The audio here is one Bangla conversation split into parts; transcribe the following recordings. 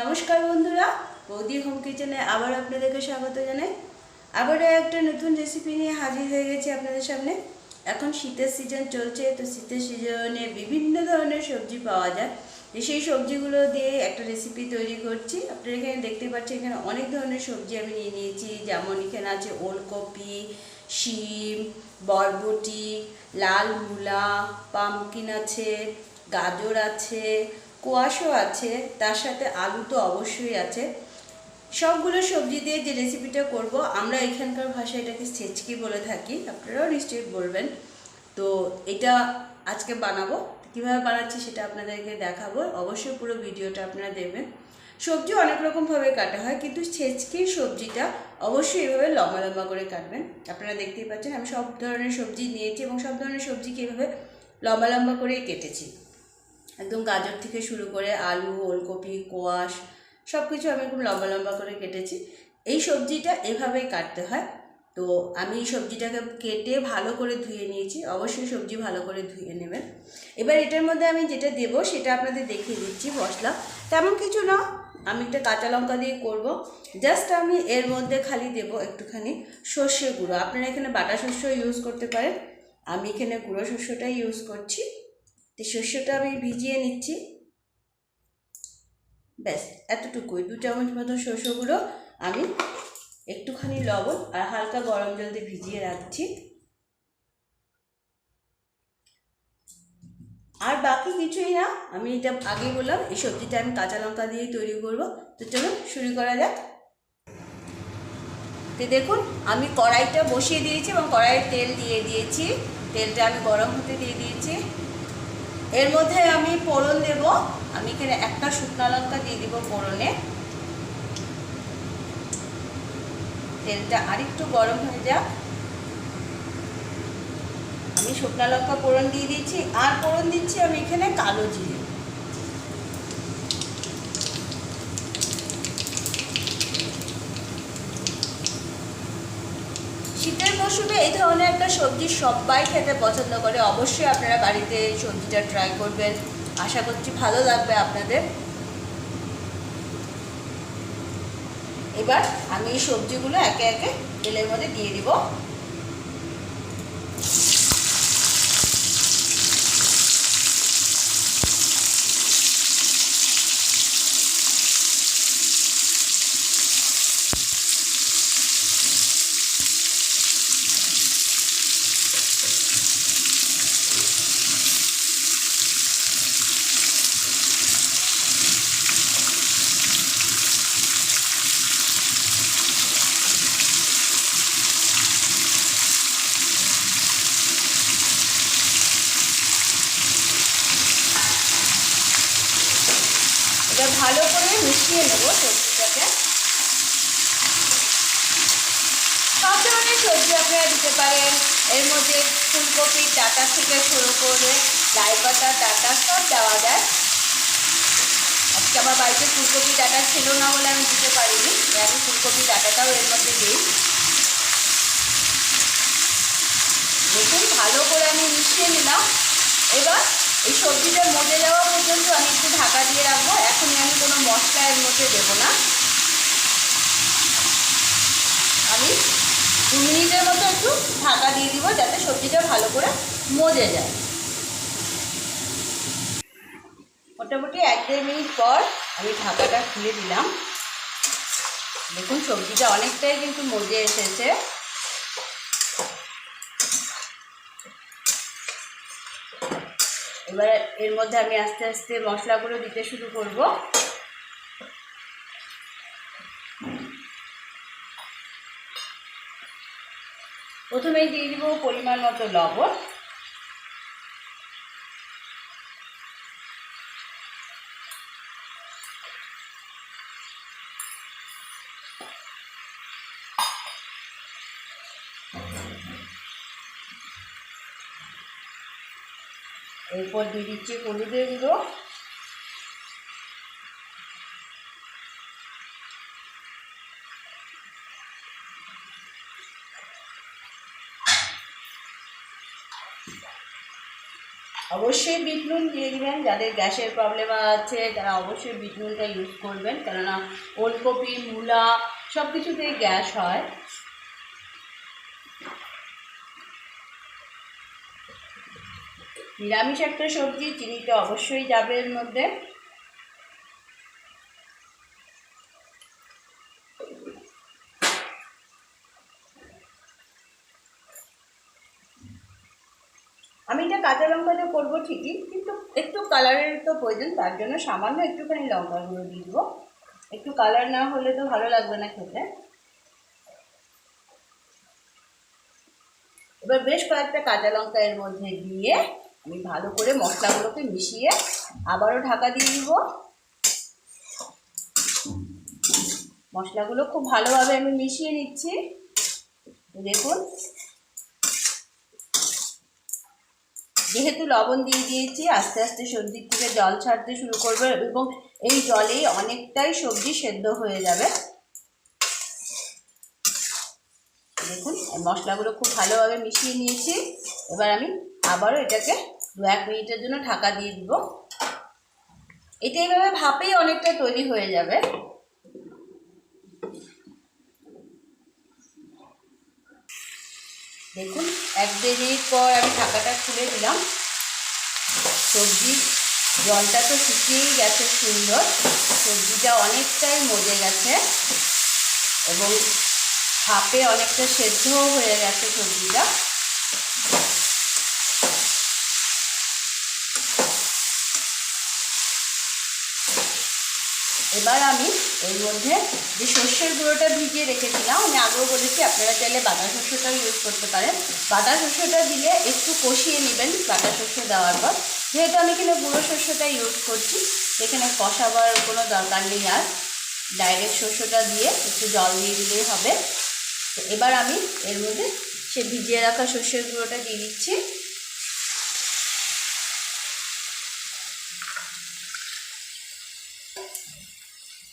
নমস্কার বন্ধুরা, বৌদি হোম কিচেনে আবার আপনাদেরকে স্বাগত জানাই। আবারও একটা নতুন রেসিপি নিয়ে হাজির হয়ে গেছি আপনাদের সামনে। এখন শীতের সিজন চলছে, তো শীতের সিজনে বিভিন্ন ধরনের সবজি পাওয়া যায়। সেই সবজিগুলো দিয়ে একটা রেসিপি তৈরি করছি। আপনারা এখানে দেখতে পাচ্ছেন, এখানে অনেক ধরনের সবজি আমি নিয়ে নিয়েছি। যেমন এখানে আছে ওলকপি, শিম, বরবটি, লাল মূলা পামকিন আছে, গাজর আছে কোয়াশও আছে, তার সাথে আলু তো অবশ্যই আছে। সবগুলো সবজি দিয়ে যে রেসিপিটা করব, আমরা এখানকার ভাষায় এটাকে ছেচকি বলে থাকি, আপনারাও নিশ্চয়ই বলবেন। তো এটা আজকে বানাবো, কীভাবে বানাচ্ছি সেটা আপনাদেরকে দেখাবো, অবশ্যই পুরো ভিডিওটা আপনারা দেখবেন। সবজি অনেক রকমভাবে কাটা হয়, কিন্তু ছেচকির সবজিটা অবশ্যই এভাবে লম্বা লম্বা করে কাটবেন। আপনারা দেখতেই পাচ্ছেন, আমি সব ধরনের সবজি নিয়েছি এবং সব ধরনের সবজিকে এভাবে লম্বা লম্বা করেই কেটেছি। একদম গাজর থেকে শুরু করে আলু, ওলকপি, কোয়াশ সব কিছু আমি খুব লম্বা লম্বা করে কেটেছি। এই সবজিটা এভাবেই কাটতে হয়। তো আমি এই সবজিটাকে কেটে ভালো করে ধুয়ে নিয়েছি। অবশ্যই সবজি ভালো করে ধুয়ে নেবেন। এবার এটার মধ্যে আমি যেটা দেব সেটা আপনাদের দেখিয়ে দিচ্ছি মশলা। তেমন কিছু না, আমি একটা কাঁচা লঙ্কা দিয়ে করব। জাস্ট আমি এর মধ্যে খালি দেব একটুখানি সর্ষে গুঁড়ো। আপনারা এখানে বাটা শস্য ইউজ করতে পারেন। আমি এখানে গুঁড়ো শস্যটাই ইউজ করছি। তো শস্যটা আমি ভিজিয়ে নিচ্ছি। ব্যাস, এতটুকুই। দু চামচ মতো শস্যগুলো আমি একটুখানি লবণ আর হালকা গরম জল দিয়ে ভিজিয়ে রাখছি। আর বাকি কিছুই না, আমি এটা আগে বললাম, এই সবজিটা আমি কাঁচা লঙ্কা দিয়েই তৈরি করব। তো চলুন শুরু করা যাক। তো দেখুন, আমি কড়াইটা বসিয়ে দিয়েছি এবং কড়াইয়ের তেল দিয়ে দিয়েছি। তেলটা আমি গরম হতে দিয়ে দিয়েছি। এর মধ্যে আমি ফোড়ন দেব। আমি এখানে একটা শুকনো লঙ্কা দিয়ে দিব ফোড়নে। তেলটা আরেকটু গরম হয়ে যাক। আমি শুকনো লঙ্কা ফোড়ন দিয়ে দিচ্ছি আর ফোড়ন দিচ্ছি আমি এখানে কালো জিরে। শীতের মৌসুমে এই ধরনের একটা সবজি সবাই খেতে পছন্দ করে। অবশ্যই আপনারা বাড়িতে এই সবজিটা ট্রাই করবেন। আশা করছি ভালো লাগবে আপনাদের। এবার আমি এই সবজিগুলো একে একে তেলের মধ্যে দিয়ে দিব এবার ভালো মিশিয়ে নেব সবজিটাকে। সব ধরনের সবজি আপনারা দিতে পারেন। এর মধ্যে ফুলকপির ডাটা থেকে শুরু করে লাই পাতা ডাটা সব দেওয়া যায়। আজকে আমার বাড়িতে ফুলকপি, ডাটা ছিল না বলে আমি দিতে পারিনি। আমি ফুলকপি, ডাটাটাও এর মধ্যে দিই। দেখুন, ভালো করে আমি মিশিয়ে নিলাম। এবার এই সবজিটা মজে যাওয়া পর্যন্ত আমি একটু ঢাকা দিয়ে রাখব। মশলা মধ্যে দেবো না। আমি দু মিনিটের মতো একটু ঢাকা দিয়ে দিব যাতে সবজিটা ভালো করে মজে যায়। মোটামুটি এক দেড় মিনিট পর আমি ঢাকাটা খুলে দিলাম। দেখুন, সবজিটা অনেকটাই কিন্তু মজে এসেছে। এবার এর মধ্যে আমি আস্তে আস্তে মশলাগুলো দিতে শুরু করব। প্রথমেই দিয়ে দিব পরিমাণ মতো লবণ। এরপর দিয়ে দিচ্ছি হলুদের গুঁড়ো। অবশ্যই বিট নুন দিয়ে দেবেন যাদের গ্যাসের প্রবলেম আছে, তারা অবশ্যই বিট নুনটা ইউজ করবেন। কেননা ওলকপি, মূলা সব কিছুতেই গ্যাস হয়। নিরামিষ একটা সবজি, চিনিটা অবশ্যই যাবে এর মধ্যে। কাঁচা লঙ্কাতে করব ঠিকই, কিন্তু একটু কালারের তো প্রয়োজন, তার জন্য সামান্য একটুখানি লঙ্কা গুঁড়ো দিয়ে দেবো। একটু কালার না হলে তো ভালো লাগবে না খেতে। এবার বেশ কয়েকটা কাঁচা লঙ্কা এর মধ্যে দিয়ে আমি ভালো করে মশলাগুলোকে মিশিয়ে আবারও ঢাকা দিয়ে দিব। মশলাগুলো খুব ভালোভাবে আমি মিশিয়ে নিচ্ছি। দেখুন যেহেতু লবণ দিয়ে দিয়েছি, আস্তে আস্তে সবজির থেকে জল ছাড়তে শুরু করবে এবং এই জলেই অনেকটাই সবজি সেদ্ধ হয়ে যাবে। দেখুন মশলাগুলো খুব ভালোভাবে মিশিয়ে নিয়েছি। এবার আমি আবারও এটাকে দু এক মিনিটের জন্য ঢাকা দিয়ে দিব। এটা এইভাবে ভাপেই অনেকটা তৈরি হয়ে যাবে। দেখুন, এক দেড় মিনিট পর আমি ঢাকাটা খুলে দিলাম। সবজির জলটা তো শুকিয়েই গেছে সুন্দর। সবজিটা অনেকটাই মজে গেছে এবং ভাপে অনেকটা সেদ্ধও হয়ে গেছে সবজিটা। এবার আমি এর মধ্যে যে সর্ষের গুঁড়োটা ভিজিয়ে রেখেছিলাম, আমি আগেও বলেছি, আপনারা চাইলে বাটা শস্যটাও ইউজ করতে পারেন। বাটা শস্যটা দিলে একটু কষিয়ে নেবেন বাটা শস্য দেওয়ার পর। যেহেতু আমি এখানে গুঁড়ো শস্যটা ইউজ করছি, এখানে কষাবার কোনো দরকার নেই আর। ডাইরেক্ট শস্যটা দিয়ে একটু জল দিয়ে দিলেই হবে। এবার আমি এর মধ্যে সে ভিজিয়ে রাখা সর্ষের গুঁড়োটা দিয়ে দিচ্ছি।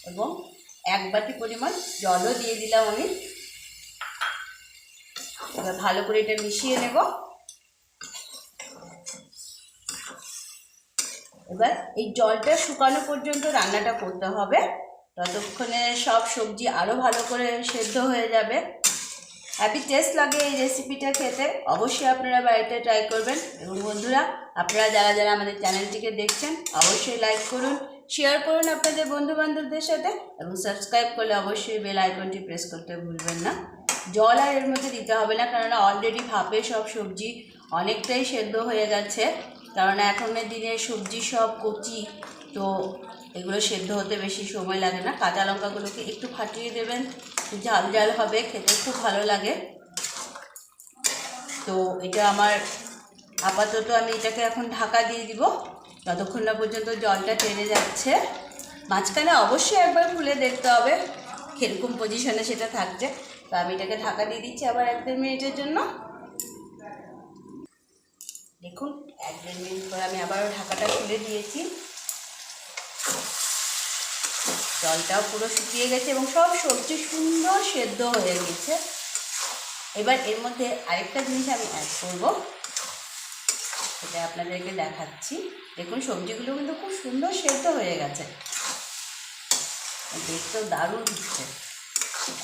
এবং এক বাটি পরিমাণ জলও দিয়ে দিলাম আমি। এবার ভালো করে এটা মিশিয়ে নেব। এবার এই জলটা শুকানো পর্যন্ত রান্নাটা করতে হবে। ততক্ষণে সব সবজি আরও ভালো করে সেদ্ধ হয়ে যাবে। হ্যাপি টেস্ট লাগে এই রেসিপিটা খেতে। অবশ্যই আপনারা বাড়িতে ট্রাই করবেন। এবং বন্ধুরা, আপনারা যারা যারা আমাদের চ্যানেলটিকে দেখছেন, অবশ্যই লাইক করুন। শেয়ার করুন আপনাদের বন্ধু বান্ধবদের সাথে এবং সাবস্ক্রাইব করলে অবশ্যই বেল আইকনটি প্রেস করতে ভুলবেন না। জল আর এর মধ্যে দিতে হবে না কেননা অলরেডি ভাপে সব সবজি অনেকটাই সেদ্ধ হয়ে গেছে কারণ এখনের দিনে সবজি সব কচি, তো এগুলো সেদ্ধ হতে বেশি সময় লাগে না। কাঁচা লঙ্কাগুলোকে একটু ফাটিয়ে দেবেন ঝাল ঝাল হবে, খেতে খুব ভালো লাগে। তো এটা আমার আপাতত আমি এটাকে এখন ঢাকা দিয়ে দিব। যতক্ষণ না পর্যন্ত জলটা টেনে যাচ্ছে। মাঝখানে অবশ্যই একবার খুলে দেখতে হবে কীরকম পজিশনে সেটা থাকছে। তো আমি এটাকে ঢাকা দিয়ে দিচ্ছি আবার এক দেড় মিনিটের জন্য। দেখুন, এক দেড় মিনিট পর আমি আবারও ঢাকাটা খুলে দিয়েছি। জলটাও পুরো শুকিয়ে গেছে এবং সব সবজি সুন্দর সেদ্ধ হয়ে গেছে। এবার এর মধ্যে আরেকটা জিনিস আমি অ্যাড করব। সেটা আপনাদেরকে দেখাচ্ছি। দেখুন, সবজিগুলো কিন্তু খুব সুন্দর সেদ্ধ হয়ে গেছে। দেখতেও দারুণ হচ্ছে।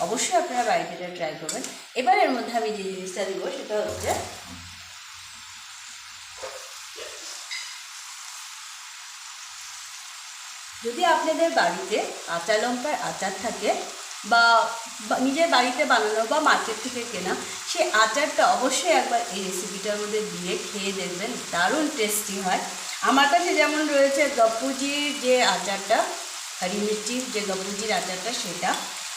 অবশ্যই আপনারা বাড়িতে এটা ট্রাই করবেন। এবার এর মধ্যে আমি যে জিনিসটা দিব, সেটা হচ্ছে যদি আপনাদের বাড়িতে কাঁচা লঙ্কার আচার থাকে বা নিজের বাড়িতে বানানো বা মার্কেট থেকে কেনা সেই আচারটা অবশ্যই একবার এই রেসিপিটার মধ্যে দিয়ে খেয়ে দেখবেন, দারুণ টেস্টি হয়। আমার কাছে যেমন রয়েছে গপ্পুজির যে আচারটা, হরি মিষ্টির যে গপ্পুজির আচারটা সেটা,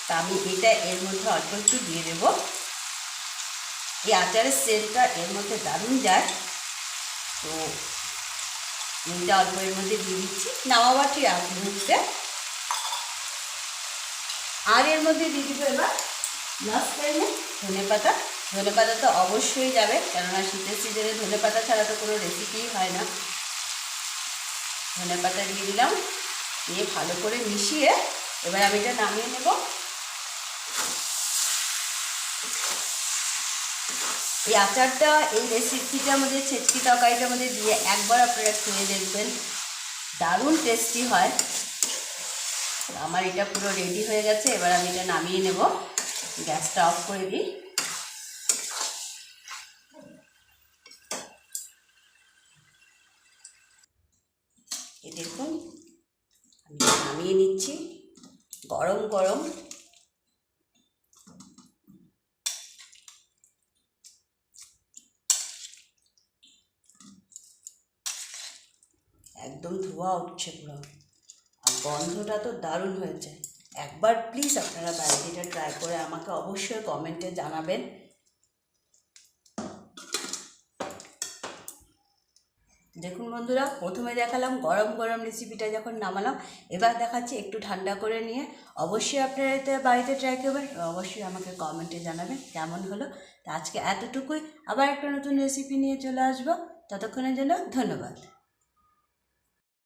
তা আমি এটা এর মধ্যে অল্প একটু দিয়ে দেবো। এই আচারের সেলটা এর মধ্যে দারুণ যায়। তো নুনটা অল্প এর মধ্যে দিয়ে দিচ্ছি। নামাবার ঠিক আগ মুহূর্তে আর এর মধ্যে দিয়ে দিব এবার লাস্ট টাইমে ধনে পাতা। ধনে পাতা তো অবশ্যই যাবে, কেননা শীতের সিজনে ধনে পাতা ছাড়া তো কোনো রেসিপিই হয় না। ধনে পাতা দিয়ে দিলাম, দিয়ে ভালো করে মিশিয়ে এবার আমি এটা নামিয়ে নেব। এই আচারটা, এই রেসিপিটার মধ্যে ছেচকি তরকারিটার মধ্যে দিয়ে একবার আপনারা খেয়ে দেখবেন। দারুণ টেস্টি হয়। আমার এটা পুরো রেডি হয়ে গেছে, এবার আমি এটা নামিয়ে নেব। গ্যাসটা অফ করে দিই। দেখুন, আমি নামিয়ে নিচ্ছি। গরম গরম। একদম ধোয়া উঠছে পুরো। গন্ধটা তো দারুণ হয়েছে একবার প্লিজ আপনারা বাড়িতে এটা ট্রাই করে আমাকে অবশ্যই কমেন্টে জানাবেন। দেখুন বন্ধুরা, প্রথমে দেখালাম গরম গরম রেসিপিটা যখন নামালাম, এবার দেখাচ্ছি একটু ঠান্ডা করে নিয়ে। অবশ্যই আপনারা এতে বাড়িতে ট্রাই করবেন, অবশ্যই আমাকে কমেন্টে জানাবেন কেমন হলো। তা আজকে এতটুকুই, আবার একটা নতুন রেসিপি নিয়ে চলে আসব। ততক্ষণের জন্য ধন্যবাদ।